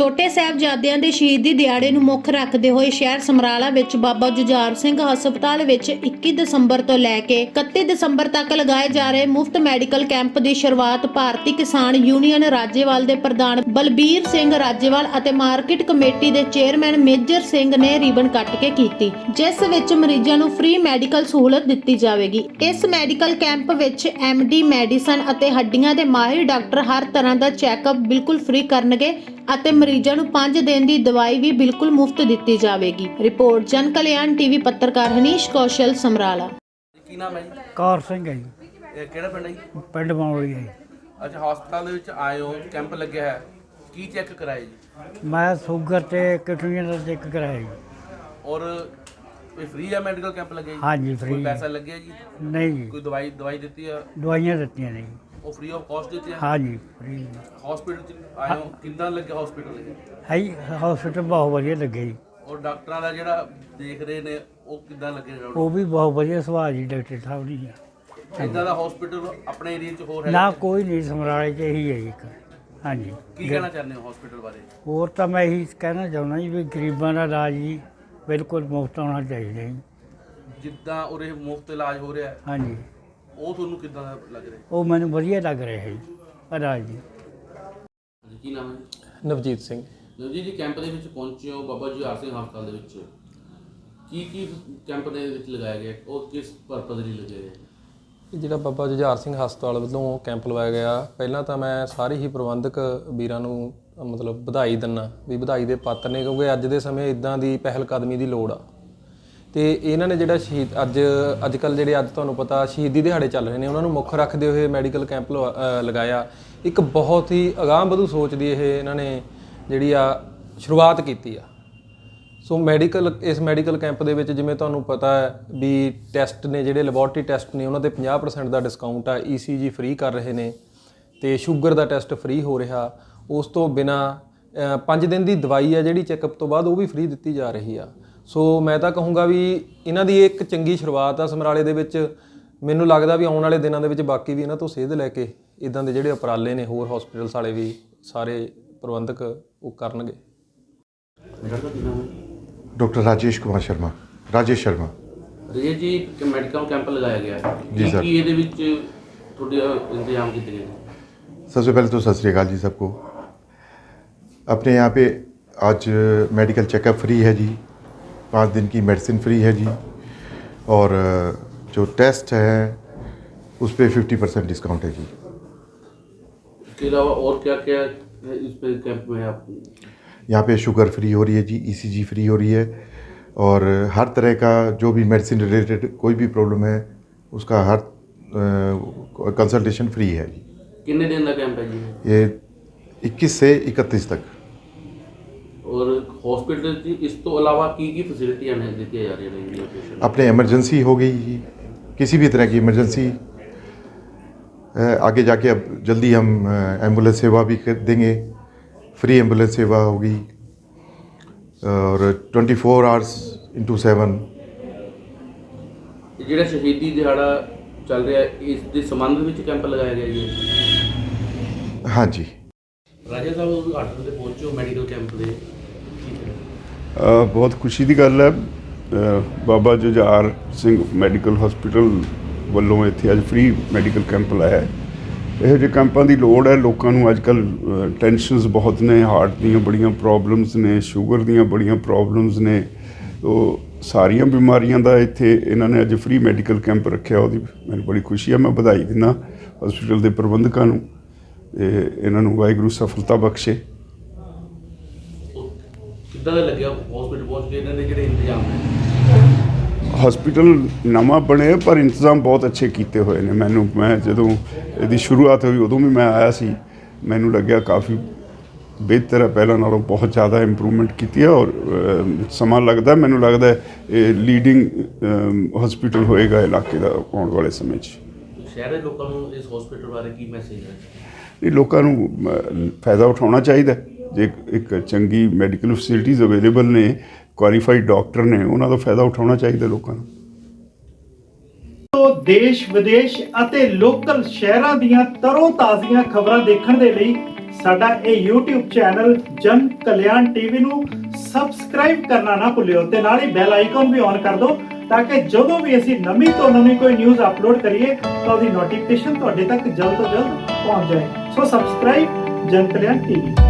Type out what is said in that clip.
ਛੋਟੇ ਸਾਹਿਬਜ਼ਾਦਿਆਂ ਦੇ ਸ਼ਹੀਦੀ ਦਿਹਾੜੇ ਨੂੰ ਮੁੱਖ ਰੱਖਦੇ ਹੋਏ ਸ਼ਹਿਰ ਸਮਰਾਲਾ ਵਿੱਚ ਬਾਬਾ ਜੁਝਾਰ ਸਿੰਘ ਹਸਪਤਾਲ ਵਿੱਚ 21 ਦਸੰਬਰ ਤੋਂ ਲੈ ਕੇ 31 ਦਸੰਬਰ ਤੱਕ ਲਗਾਏ ਜਾ ਰਹੇ ਮੁਫਤ ਮੈਡੀਕਲ ਕੈਂਪ ਦੀ ਸ਼ੁਰੂਆਤ ਭਾਰਤੀ ਕਿਸਾਨ ਯੂਨੀਅਨ ਰਾਜੇਵਾਲ ਦੇ ਪ੍ਰਧਾਨ ਬਲਬੀਰ ਸਿੰਘ ਰਾਜੇਵਾਲ ਅਤੇ ਮਾਰਕੀਟ ਕਮੇਟੀ ਦੇ ਚੇਅਰਮੈਨ ਮੇਜਰ ਸਿੰਘ ਨੇ ਰੀਬਨ ਕੱਟ ਕੇ ਕੀਤੀ, ਜਿਸ ਵਿੱਚ ਮਰੀਜ਼ਾਂ ਨੂੰ ਫ੍ਰੀ ਮੈਡੀਕਲ ਸਹੂਲਤ ਦਿੱਤੀ ਜਾਵੇਗੀ। ਇਸ ਮੈਡੀਕਲ ਕੈਂਪ ਵਿੱਚ ਡੀ ਮੈਡੀਸਨ ਅਤੇ ਹੱਡੀਆਂ ਦੇ ਮਾਹਿਰ ਡਾਕਟਰ ਹਰ ਤਰ੍ਹਾਂ ਦਾ ਚੈੱਕਅਪ ਬਿਲਕੁਲ ਫ੍ਰੀ ਕਰਨਗੇ ਅਤੇ ਮਰੀਜ਼ਾਂ ਨੂੰ 5 ਦਿਨ ਦੀ ਦਵਾਈ ਵੀ ਬਿਲਕੁਲ ਮੁਫਤ ਦਿੱਤੀ ਜਾਵੇਗੀ। ਰਿਪੋਰਟ ਜਨ ਕਲਿਆਣ ਟੀਵੀ ਪੱਤਰਕਾਰ ਹਨੀਸ਼ ਕੌਸ਼ਲ ਸਮਰਾਲਾ। ਕੀ ਨਾਮ ਹੈ ਜੀ? ਕਾਰ ਸਿੰਘ ਹੈ ਜੀ। ਇਹ ਕਿਹੜਾ ਪਿੰਡ ਹੈ ਜੀ? ਪਿੰਡ ਮੌਲੀ ਹੈ ਜੀ। ਅੱਛਾ ਹਸਪਤਾਲ ਦੇ ਵਿੱਚ ਆਏ ਹੋ ਕੈਂਪ ਲੱਗਿਆ ਹੈ। ਕੀ ਚੈੱਕ ਕਰਾਇਆ ਜੀ? ਮੈਂ ਸ਼ੂਗਰ ਤੇ ਕਿਡਨੀਆਂ ਦਾ ਚੈੱਕ ਕਰਾਇਆ ਜੀ। ਔਰ ਕੋਈ ਫ੍ਰੀ ਹੈ ਮੈਡੀਕਲ ਕੈਂਪ ਲੱਗਿਆ ਜੀ? ਹਾਂਜੀ ਕੋਈ ਫ੍ਰੀ ਪੈਸਾ ਲੱਗਿਆ ਜੀ? ਨਹੀਂ ਜੀ। ਕੋਈ ਦਵਾਈ ਦਵਾਈ ਦਿੱਤੀ ਹੈ ਦਵਾਈਆਂ ਦਿੱਤੀਆਂ ਨੇ ਜੀ। ਉਹ ਫ੍ਰੀ ਆਫ ਕਾਸਟ ਦਿੱਤੀ ਹੈ ਹਾਂਜੀ ਫ੍ਰੀ ਹਸਪੀਟਲ ਚ ਆਏ ਹੋ? ਕਿੰਨਾ ਲੱਗਿਆ ਹਸਪੀਟਲ ਹੈ ਜੀ ਹਸਪੀਟਲ ਬਹੁਤ ਵਧੀਆ ਲੱਗੇ ਜੀ। ਔਰ ਡਾਕਟਰਾਂ ਦਾ ਜਿਹੜਾ ਦੇਖ ਰਹੇ ਨੇ ਉਹ ਕਿੱਦਾਂ ਲੱਗੇ ਨੇ ਉਹ ਵੀ ਬਹੁਤ ਵਧੀਆ ਸੁਭਾਅ ਜੀ ਡਾਕਟਰ ਸਾਹਿਬ ਜੀ। ਇਦਾਂ ਦਾ ਹਸਪੀਟਲ ਆਪਣੇ ਏਰੀਆ ਚ ਹੋਰ ਹੈ ਨਾ ਕੋਈ ਨਹੀਂ ਸਮਰਾਲੇ 'ਚ ਇਹੀ ਹੈ ਜੀ ਇੱਕ। ਹਾਂਜੀ। ਕੀ ਕਹਿਣਾ ਚਾਹੁੰਦੇ ਹੋ ਹਸਪੀਟਲ ਬਾਰੇ? ਹੋਰ ਤਾਂ ਮੈਂ ਇਹੀ ਕਹਿਣਾ ਚਾਹੁੰਦਾ ਜੀ ਵੀ ਗਰੀਬਾਂ ਦਾ ਇਲਾਜ ਜੀ ਬਿਲਕੁਲ ਮੁਫਤ ਹੋਣਾ ਚਾਹੀਦਾ ਜੀ। ਜਿੱਦਾਂ ਉਰੇ ਮੁਫਤ ਇਲਾਜ ਹੋ ਰਿਹਾ ਹੈ, ਹਾਂਜੀ। ਉਹ ਤੁਹਾਨੂੰ ਕਿੱਦਾਂ ਲੱਗ ਰਿਹਾ? ਉਹ ਮੈਨੂੰ ਵਧੀਆ ਲੱਗ ਰਿਹਾ ਹੈ ਜੀ ਜੀ। ਹੈ ਕੀ ਨਾਮ ਹੈ ਨਵਜੀਤ ਸਿੰਘ। ਜੀ ਜੀ ਕੈਂਪ ਦੇ ਵਿੱਚ ਪਹੁੰਚੇ ਹੋ ਬਾਬਾ ਜੁਝਾਰ ਸਿੰਘ ਹਸਪਤਾਲ ਦੇ ਵਿੱਚ। ਕੀ ਕੀ ਕੈਂਪ ਦੇ ਵਿੱਚ ਲਗਾਇਆ ਗਿਆ? ਉਹ ਕਿਸ ਪਰਪਸ ਲਈ ਲਗਾਇਆ ਗਿਆ? ਇਹ ਜਿਹੜਾ ਬਾਬਾ ਜੁਝਾਰ ਸਿੰਘ ਹਸਪਤਾਲ ਵੱਲੋਂ ਕੈਂਪ ਲਵਾਇਆ ਗਿਆ ਪਹਿਲਾਂ ਤਾਂ ਮੈਂ ਸਾਰੇ ਹੀ ਪ੍ਰਬੰਧਕ ਵੀਰਾਂ ਨੂੰ ਅ, ਮਤਲਬ ਵਧਾਈ ਦਿੰਨਾ ਵੀ ਵਧਾਈ ਦੇ ਪਾਤਰ ਨੇ ਕਿਉਂਕਿ ਅੱਜ ਦੇ ਸਮੇਂ ਇਦਾਂ ਦੀ ਪਹਿਲ ਕਦਮੀ ਦੀ ਲੋੜ ਆ। ਤੇ ਇਹਨਾਂ ਨੇ ਜਿਹੜਾ ਸ਼ਹੀਦ, ਅੱਜ ਅੱਜ ਕੱਲ ਜਿਹੜੇ ਅੱਜ ਤੁਹਾਨੂੰ ਪਤਾ ਸ਼ਹੀਦੀ ਦਿਹਾੜੇ ਚੱਲ ਰਹੇ ਨੇ, ਉਹਨਾਂ ਨੂੰ ਮੁੱਖ ਰੱਖਦੇ ਹੋਏ ਮੈਡੀਕਲ ਕੈਂਪ ਲਵਾ- ਲਗਾਇਆ। ਇੱਕ ਬਹੁਤ ਹੀ ਅਗਾਂਹ-ਵਧੂ ਸੋਚ ਦੀ ਇਹ ਇਹਨਾਂ ਨੇ ਜਿਹੜੀ ਆ ਸ਼ੁਰੂਆਤ ਕੀਤੀ ਆ। ਸੋ ਮੈਡੀਕਲ, ਇਸ ਮੈਡੀਕਲ ਕੈਂਪ ਦੇ ਵਿੱਚ ਜਿਵੇਂ ਤੁਹਾਨੂੰ ਪਤਾ ਹੈ ਵੀ ਟੈਸਟ ਨੇ, ਜਿਹੜੇ ਲੈਬੋਰਟਰੀ ਟੈਸਟ ਨੇ, ਉਹਨਾਂ ਤੇ 50% ਦਾ ਡਿਸਕਾਊਂਟ ਆ ECG ਫ੍ਰੀ ਕਰ ਰਹੇ ਨੇ ਤੇ ਸ਼ੂਗਰ ਦਾ ਟੈਸਟ ਫ੍ਰੀ ਹੋ ਰਿਹਾ। ਉਸ ਤੋਂ ਬਿਨਾ 5 ਦਿਨ ਦੀ ਦਵਾਈ ਆ ਜਿਹੜੀ ਚੈੱਕਅਪ ਤੋਂ ਬਾਅਦ ਉਹ ਵੀ ਫ੍ਰੀ ਦਿੱਤੀ ਜਾ ਰਹੀ ਆ। ਸੋ ਮੈਂ ਤਾਂ ਕਹੂੰਗਾ ਵੀ ਇਹਨਾਂ ਦੀ ਇੱਕ ਚੰਗੀ ਸ਼ੁਰੂਆਤ ਆ ਸਮਰਾਲੇ ਦੇ ਵਿੱਚ ਮੈਨੂੰ ਲੱਗਦਾ ਵੀ ਆਉਣ ਵਾਲੇ ਦਿਨਾਂ ਦੇ ਵਿੱਚ ਬਾਕੀ ਵੀ ਇਹਨਾਂ ਤੋਂ ਸੇਧ ਲੈ ਕੇ ਇਦਾਂ ਦੇ ਜਿਹੜੇ ਉਪਰਾਲੇ ਨੇ ਹੋਰ ਹਸਪੀਟਲਸ ਵਾਲੇ ਵੀ ਸਾਰੇ ਪ੍ਰਬੰਧਕ ਉਹ ਕਰਨਗੇ डॉक्टर राजेश कुमार शर्मा राजेश शर्मा ਰਜੇ ਜੀ ਇੱਕ ਮੈਡੀਕਲ ਕੈਂਪ ਲਗਾਇਆ ਗਿਆ ਹੈ ਜੀ ਕੀ ਸਰ। ਕੀ ਇਹਦੇ ਵਿੱਚ ਤੁਹਾਡੇ ਅ, ਇੰਤਜ਼ਾਮ ਕੀਤੇ ਗਏ ਨੇ सबसे पहले तो सत श्रीकाल जी सबको अपने यहाँ पे आज मेडिकल चेकअप फ्री है जी पाँच दिन की मेडिसिन फ्री है जी। और जो टेस्ट है उस पर फिफ्टी परसेंट डिस्काउंट है जी। इसके अलावा और क्या क्या है इस पे कैंप में आप? यहाँ पे शुगर फ्री हो रही है जी ईसीजी फ्री हो रही है। और हर तरह का जो भी मेडिसिन रिलेटेड कोई भी प्रॉब्लम है उसका हर कंसल्टेशन फ्री है जी। कितने दिन का कैंप है जी? ये 21 से 31 तक। ਹਸਪੀਟਲ ਦੀ ਇਸ ਤੋਂ ਇਲਾਵਾ ਕੀ ਕੀ ਫੈਸਿਲਿਟੀਆਂ ਨੇ ਦਿੱਤੀਆਂ ਜਾ ਰਹੀਆਂ ਨੇ ਪੇਸ਼ੈਂਟ अपने इमरजेंसी हो गई जी किसी भी तरह की इमरजेंसी आगे जाके अब जल्दी हम एम्बुलेंस सेवा भी कर देंगे फ्री एम्बुलेंस सेवा होगी और 24 फोर आवर्स इंटू सेवन ਜਿਹੜਾ ਸ਼ਹੀਦੀ ਦਿਹਾੜਾ ਚੱਲ ਰਿਹਾ ਹੈ, ਇਸ ਦੇ ਸੰਬੰਧ ਵਿੱਚ ਕੈਂਪ ਲਗਾਇਆ ਗਿਆ ਜੀ हाँ जी ਰਾਜਾ ਸਾਹਿਬ ਉਦਘਾਟਨ ਤੇ ਪਹੁੰਚੋ ਮੈਡੀਕਲ ਕੈਂਪ ਦੇ ਠੀਕ ਹੈ ਅ, ਬਹੁਤ ਖੁਸ਼ੀ ਦੀ ਗੱਲ ਹੈ। ਬਾਬਾ ਜੁਝਾਰ ਸਿੰਘ ਮੈਡੀਕਲ ਹਸਪੀਟਲ ਵੱਲੋਂ ਇੱਥੇ ਅੱਜ ਫ੍ਰੀ ਮੈਡੀਕਲ ਕੈਂਪ ਲਾਇਆ ਹੈ। ਇਹੋ ਜਿਹੇ ਕੈਂਪਾਂ ਦੀ ਲੋੜ ਹੈ। ਲੋਕਾਂ ਨੂੰ ਅੱਜ ਕੱਲ ਟੈਨਸ਼ਨਸ ਬਹੁਤ ਨੇ ਹਾਰਟ ਦੀਆਂ ਬੜੀਆਂ ਪ੍ਰੋਬਲਮਸ ਨੇ ਸ਼ੂਗਰ ਦੀਆਂ ਬੜੀਆਂ ਪ੍ਰੋਬਲਮਸ ਨੇ। ਉਹ ਸਾਰੀਆਂ ਬਿਮਾਰੀਆਂ ਦਾ ਇੱਥੇ ਇਹਨਾਂ ਨੇ ਅੱਜ ਫ੍ਰੀ ਮੈਡੀਕਲ ਕੈਂਪ ਰੱਖਿਆ। ਉਹਦੀ ਮੈਨੂੰ ਬੜੀ ਖੁਸ਼ੀ ਹੈ। ਮੈਂ ਵਧਾਈ ਦਿੰਦਾ ਹਸਪੀਟਲ ਦੇ ਪ੍ਰਬੰਧਕਾਂ ਨੂੰ। ਤੇ ਇਹਨਾਂ ਨੂੰ ਵਾਹਿਗੁਰੂ ਸਫਲਤਾ ਬਖਸ਼ੇ। ਕਿੱਦਾਂ ਦਾ ਲੱਗਿਆ? ਹਸਪੀਟਲ ਪਹੁੰਚ ਕੇ ਇਹਨਾਂ ਦੇ ਜਿਹੜੇ ਇੰਤਜ਼ਾਮ ਨੇ ਹਸਪੀਟਲ ਨਵਾਂ ਬਣਿਆ ਪਰ ਇੰਤਜ਼ਾਮ ਬਹੁਤ ਅੱਛੇ ਕੀਤੇ ਹੋਏ ਨੇ ਮੈਨੂੰ। ਮੈਂ ਜਦੋਂ ਇਹਦੀ ਸ਼ੁਰੂਆਤ ਹੋਈ ਉਦੋਂ ਵੀ ਮੈਂ ਆਇਆ ਸੀ। ਮੈਨੂੰ ਲੱਗਿਆ ਕਾਫੀ ਬਿਹਤਰ ਹੈ। ਪਹਿਲਾਂ ਨਾਲੋਂ ਬਹੁਤ ਜ਼ਿਆਦਾ ਇੰਪਰੂਵਮੈਂਟ ਕੀਤੀ ਹੈ ਔਰ ਸਮਾਂ ਲੱਗਦਾ। ਮੈਨੂੰ ਲੱਗਦਾ ਹੈ ਇਹ ਲੀਡਿੰਗ ਹਸਪੀਟਲ ਹੋਏਗਾ ਇਲਾਕੇ ਦਾ ਆਉਣ ਵਾਲੇ ਸਮੇਂ 'ਚ। ਸ਼ਹਿਰ ਦੇ ਲੋਕਾਂ ਨੂੰ ਇਸ ਹਸਪੀਟਲ ਬਾਰੇ ਕੀ ਮੈਸੇਜ ਹੈ? ਇਹ ਲੋਕਾਂ ਨੂੰ ਫਾਇਦਾ ਉਠਾਉਣਾ ਚਾਹੀਦਾ ਹੈ। ਜੇ ਇੱਕ- ਚੰਗੀ ਮੈਡੀਕਲ ਫੈਸਿਲਿਟੀਜ਼ ਅਵੇਲੇਬਲ ਨੇ ਕੁਆਲੀਫਾਈਡ ਡਾਕਟਰ ਨੇ, ਉਹਨਾਂ ਦਾ ਫਾਇਦਾ ਉਠਾਉਣਾ ਚਾਹੀਦਾ ਲੋਕਾਂ ਨੂੰ। ਤੋਂ ਦੇਸ਼, ਵਿਦੇਸ਼ ਅਤੇ ਲੋਕਲ ਸ਼ਹਿਰਾਂ ਦੀਆਂ ਤਰੋ ਤਾਜ਼ੀਆਂ ਖਬਰਾਂ ਦੇਖਣ ਦੇ ਲਈ ਸਾਡਾ ਇਹ YouTube ਚੈਨਲ ਜਨ ਕਲਿਆਣ ਟੀਵੀ ਨੂੰ ਸਬਸਕ੍ਰਾਈਬ ਕਰਨਾ ਨਾ ਭੁੱਲਿਓ ਤੇ ਨਾਲ ਹੀ ਬੈਲ ਆਈਕਨ ਵੀ ਔਨ ਕਰ ਦਿਓ ਤਾਂ ਕਿ ਜਦੋਂ ਵੀ ਅਸੀਂ ਨਵੀਂ ਤੋਂ ਨਵੀਂ ਕੋਈ ਨਿਊਜ਼ ਅਪਲੋਡ ਕਰੀਏ, ਤਾਂ ਉਹਦੀ ਨੋਟੀਫਿਕੇਸ਼ਨ ਤੁਹਾਡੇ ਤੱਕ ਜਲਦ ਤੋਂ ਜਲਦ ਪਹੁੰਚ ਜਾਏ। ਸੋ ਸਬਸਕ੍ਰਾਈਬ ਜਨ ਕਲਿਆਣ ਟੀਵੀ।